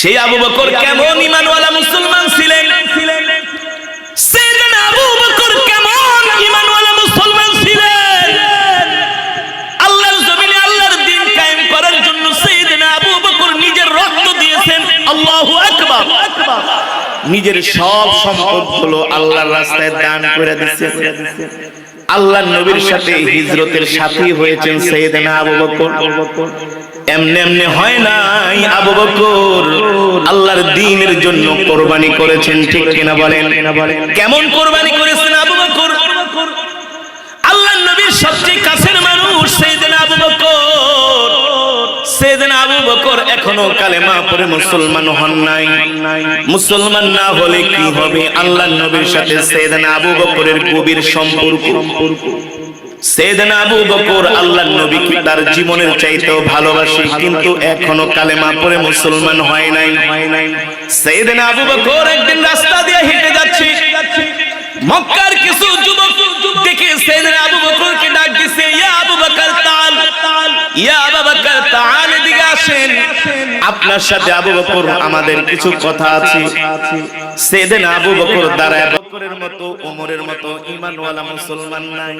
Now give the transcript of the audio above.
সেই আবু বকর কেমন ইমানওয়ালা মুসলমান ছিলেন? আবু বকর কেমন ইমানওয়ালা মুসলমান ছিলেন? আল্লাহর জমিনে আল্লাহর দিন কায়েম করার জন্য সাইয়েদনা আবু বকর নিজের রক্ত দিয়েছেন। আল্লাহু আকবার। নিজের সব সম্পদ হলো আল্লাহর রাস্তায় দান করে দিয়েছেন আল্লাহর নবীর সাথে হিজরতের সাথী হয়েছেন সেদিনা আবু বকর। এমনি এমনি হয় নাই আবু বকর। আল্লাহর দ্বীনের জন্য কোরবানি করেছেন, ঠিক কিনা বলেন? কেমন কোরবানি করেছেন? সাইয়েদনা আবু বকর এখনও কালেমা মুসলমান হন নাই। মুসলমান না হলে কি হবে? নবীর সাথে সাইয়েদনা আবু বকরের গভীর সম্পর্ক। সেদিন আবু বকর নবীকে তার জীবনের চাইতেও ভালোবাসে, কিন্তু এখনও কালেমা পড়ে মুসলমান হয় নাই। সেদিন আবু বকর একদিন রাস্তা দিয়ে হেঁটে যাচ্ছে। মক্কার কিছু যুবক দেখে সেদিন আবু বকরকে আপনার সাথে আবু বকর, আমাদের কিছু কথা আছে। সেদিন আবু বকর দাঁড়ায় বকরের মতো ওমরের মতো, ইমানওয়ালা মুসলমান নাই।